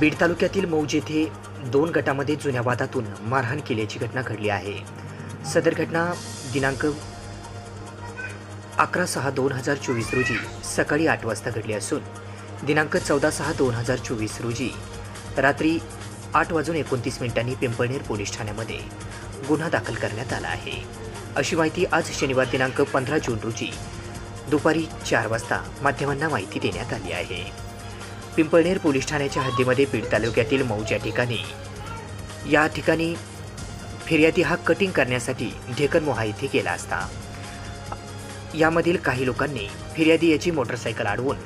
बीड तालुक्यातील मौज येथे दोन गटामध्ये जुन्या वादातून मारहाण केल्याची घटना घडली आहे. सदर घटना दिनांक अकरा सहा दोन हजार चोवीस रोजी सकाळी आठ वाजता घडली असून दिनांक चौदा सहा दोन हजार चोवीस रोजी रात्री आठ वाजून एकोणतीस मिनिटांनी पिंपळनेर पोलीस ठाण्यामध्ये गुन्हा दाखल करण्यात आला आहे. अशी माहिती आज शनिवार दिनांक पंधरा जून रोजी दुपारी चार वाजता माध्यमांना माहिती देण्यात आली आहे. पिंपळनेर पोलीस ठाण्याच्या हद्दीमध्ये बीड तालुक्यातील मौज या ठिकाणी. या ठिकाणी फिर्यादी हा कटिंग करण्यासाठी ढेकनमोहा येथे गेला असता. यामधील काही लोकांनी फिर्यादी याची मोटरसायकल अडवून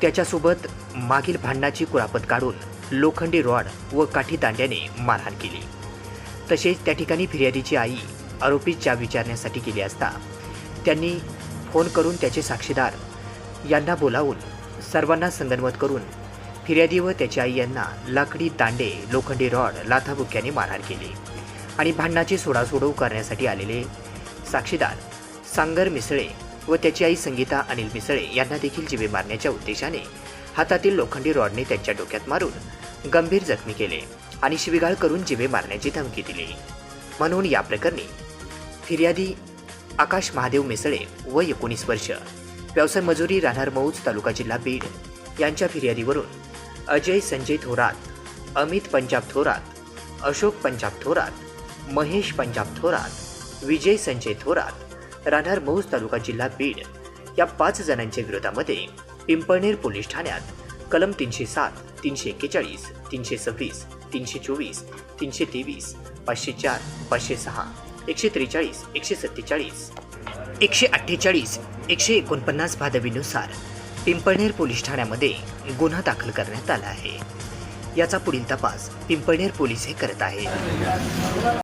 त्याच्यासोबत मागील भांडणाची कुरापत काढून लोखंडी रॉड व काठी दांड्याने मारहाण केली. तसेच त्या ठिकाणी फिर्यादीची आई आरोपीच्या विचारण्यासाठी गेली असता त्यांनी फोन करून त्याचे साक्षीदार यांना बोलावून सर्वांना संगनमत करून फिर्यादी व त्याची आई यांना लाकडी दांडे लोखंडी रॉड लाथाबुक्याने मारहाण केली आणि भांडणाची सोडासोडव करण्यासाठी आलेले साक्षीदार सांगर मिसळे व त्याची आई संगीता अनिल मिसळे यांना देखील जिवे मारण्याच्या उद्देशाने हातातील लोखंडी रॉडने त्यांच्या डोक्यात मारून गंभीर जखमी केले आणि शिवीगाळ करून जिवे मारण्याची धमकी दिली. म्हणून या प्रकरणी फिर्यादी आकाश महादेव मिसळे व एकोणीस वर्ष व्यवसाय मजुरी राहणार मौज तालुका जिल्हा बीड. यांच्या फिर्यादीवरून अजय संजय थोरात अमित पंजाब थोरात अशोक पंजाब थोरात महेश पंजाब थोरात विजय संजय थोरात राहणार मौज तालुका जिल्हा बीड. या पाच जणांच्या विरोधामध्ये पिंपळनेर पोलीस ठाण्यात कलम तीनशे सात तीनशे एक्केचाळीस तीनशे सव्वीस तीनशे चोवीस तीनशे तेवीस पाचशे चार पाचशे सहा एकशे त्रेचाळीस एकशे सत्तेचाळीस एकशे अठ्ठेचाळीस एकशे एकोणपन्नास भादवीनुसार पिंपळनेर पोलीस ठाण्यामध्ये गुन्हा दाखल करण्यात आला आहे. याचा पुढील तपास पिंपळनेर पोलीस हे करत आहे